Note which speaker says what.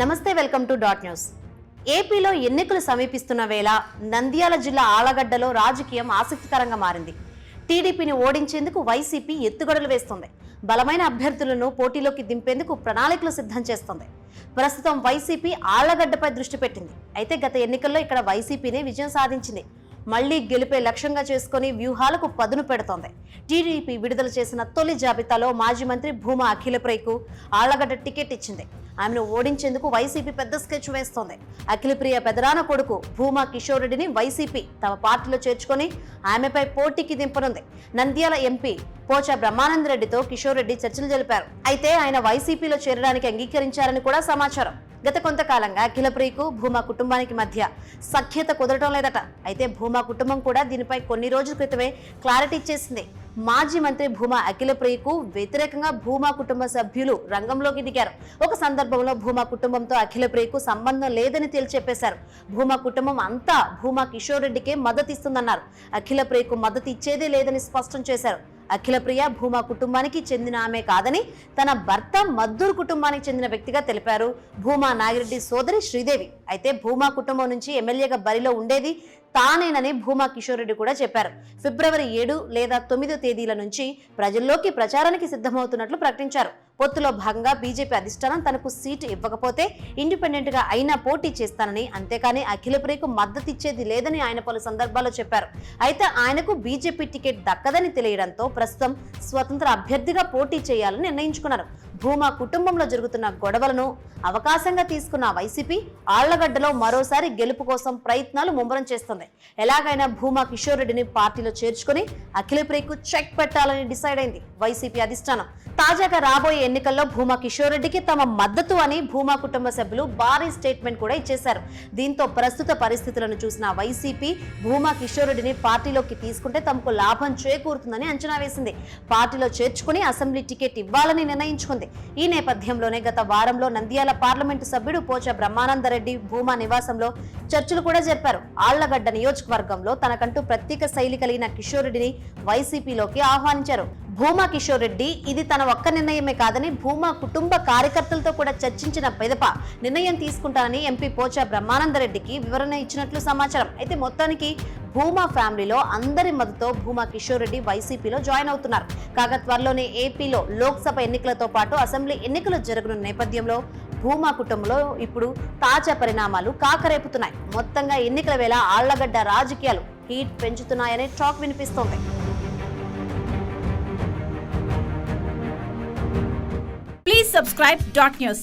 Speaker 1: నమస్తే welcome to dot news. ఏపీలో ఎన్నికలు సమీపిస్తున్న వేళ నంద్యాల జిల్లా ఆలగడ్డలో రాజకీయం ఆసక్తికరంగా మారింది. టీడీపీని ఓడించేందుకు వైసీపీ ఎత్తుగడలు వేస్తుంది. బలమైన అభ్యర్థులను పోటీలోకి దింపేందుకు ప్రణాళికలు సిద్ధం చేస్తుంది. ప్రస్తుతం వైసీపీ ఆళ్ళగడ్డపై దృష్టి పెట్టింది. అయితే గత ఎన్నికల్లో ఇక్కడ వైసీపీనే విజయం సాధించింది. మళ్ళీ గెలిపే లక్ష్యంగా చేసుకుని వ్యూహాలకు పదును పెడుతోంది. టీడీపీ విడుదల చేసిన తొలి జాబితాలో మాజీ మంత్రి భూమా అఖిలప్రియకు ఆళ్ళగడ్డ టికెట్ ఇచ్చింది. ఆమెను ఓడించేందుకు వైసీపీ పెద్ద స్కెచ్ వేస్తోంది. అఖిలప్రియ పెదరాన కొడుకు భూమా కిషోర్ రెడ్డిని వైసీపీ తమ పార్టీలో చేర్చుకొని ఆమెపై పోటీకి దింపనుంది. నంద్యాల ఎంపీ పోచా బ్రహ్మానంద రెడ్డితో కిషోర్ రెడ్డి చర్చలు జరిపారు. అయితే ఆయన వైసీపీలో చేరడానికి అంగీకరించారని కూడా సమాచారం. గత కొంతకాలంగా అఖిలప్రియకు భూమా కుటుంబానికి మధ్య సఖ్యత కుదరటం లేదట. అయితే భూమా కుటుంబం కూడా దీనిపై కొన్ని రోజుల క్రితమే క్లారిటీ ఇచ్చేసింది. మాజీ మంత్రి భూమా అఖిలప్రియకు వ్యతిరేకంగా భూమా కుటుంబ సభ్యులు రంగంలోకి దిగారు. ఒక సందర్భంలో భూమా కుటుంబంతో అఖిలప్రియకు సంబంధం లేదని తేల్చెప్పేశారు భూమా కుటుంబం అంతా భూమా కిషోర్ రెడ్డికే మద్దతు ఇస్తుందన్నారు అఖిలప్రియకు మద్దతు ఇచ్చేదే లేదని స్పష్టం చేశారు. అఖిలప్రియ భూమా కుటుంబానికి చెందిన ఆమె కాదని తన భర్త మద్దూర్ కుటుంబానికి చెందిన వ్యక్తిగా తెలిపారు. భూమా నాగిరెడ్డి సోదరి శ్రీదేవి. అయితే భూమా కుటుంబం నుంచి ఎమ్మెల్యేగా బరిలో ఉండేది తానేనని భూమా కిషోర్ రెడ్డి కూడా చెప్పారు. ఫిబ్రవరి ఏడు లేదా తొమ్మిదో తేదీల నుంచి ప్రజల్లోకి ప్రచారానికి సిద్ధమవుతున్నట్లు ప్రకటించారు. పొత్తులో భాగంగా బీజేపీ అధిష్టానం తనకు సీటు ఇవ్వకపోతే ఇండిపెండెంట్గా అయినా పోటీ చేస్తానని. అంతేకాని అఖిలప్రియకు మద్దతు ఇచ్చేది లేదని ఆయన పలు సందర్భాల్లో చెప్పారు. అయితే ఆయనకు బీజేపీ టికెట్ దక్కదని తెలియడంతో ప్రస్తుతం స్వతంత్ర అభ్యర్థిగా పోటీ చేయాలని నిర్ణయించుకున్నారు. భూమా కుటుంబంలో జరుగుతున్న గొడవలను అవకాశంగా తీసుకున్న వైసీపీ ఆళ్ళగడ్డలో మరోసారి గెలుపు కోసం ప్రయత్నాలు ముమ్మరం చేస్తుంది. ఎలాగైనా భూమా కిషోర్ రెడ్డిని పార్టీలో చేర్చుకుని అఖిలప్రియకు చెక్ పెట్టాలని డిసైడ్ అయింది వైసీపీ అధిష్టానం. తాజాగా రాబోయే ఎన్నికల్లో భూమా కిషోర్ రెడ్డికి తమ మద్దతు అని భూమా కుటుంబ సభ్యులు భారీ స్టేట్మెంట్ కూడా ఇచ్చేశారు. దీంతో ప్రస్తుత పరిస్థితులను చూసిన వైసీపీ భూమా కిషోర్ రెడ్డిని పార్టీలోకి తీసుకుంటే తమకు లాభం చేకూరుతుందని అంచనా వేసింది. పార్టీలో చేర్చుకుని అసెంబ్లీ టికెట్ ఇవ్వాలని నిర్ణయించుకుంది. ఈ నేపథ్యంలోనే గత వారంలో నంద్యాల పార్లమెంటు సభ్యుడు పోచ బ్రహ్మానందరెడ్డి భూమా నివాసంలో చర్చలు కూడా జరిపారు. ఆళ్ళగడ్డ నియోజకవర్గంలో తనకంటూ ప్రత్యేక శైలి కలిగిన కిషోర్ రెడ్డిని వైసీపీలోకి ఆహ్వానించారు. భూమా కిషోర్ రెడ్డి ఇది తన ఒక్క నిర్ణయమే కాదని భూమా కుటుంబ కార్యకర్తలతో కూడా చర్చించిన పెదప నిర్ణయం తీసుకుంటానని ఎంపీ పోచా బ్రహ్మానందరెడ్డికి వివరణ ఇచ్చినట్లు సమాచారం. అయితే మొత్తానికి భూమా ఫ్యామిలీలో అందరి మద్దతుతో భూమా కిషోర్ రెడ్డి వైసీపీలో జాయిన్ అవుతున్నారు. కాగా త్వరలోనే ఏపీలో లోక్సభ ఎన్నికలతో పాటు అసెంబ్లీ ఎన్నికలు జరగనున్న నేపథ్యంలో భూమా కుటుంబంలో ఇప్పుడు తాజా పరిణామాలు కాకరేపుతున్నాయి. మొత్తంగా ఎన్నికల వేళ ఆళ్ళగడ్డ రాజకీయాలు హీట్ పెంచుతున్నాయనే టాక్ వినిపిస్తోంది.
Speaker 2: Please subscribe Dot News.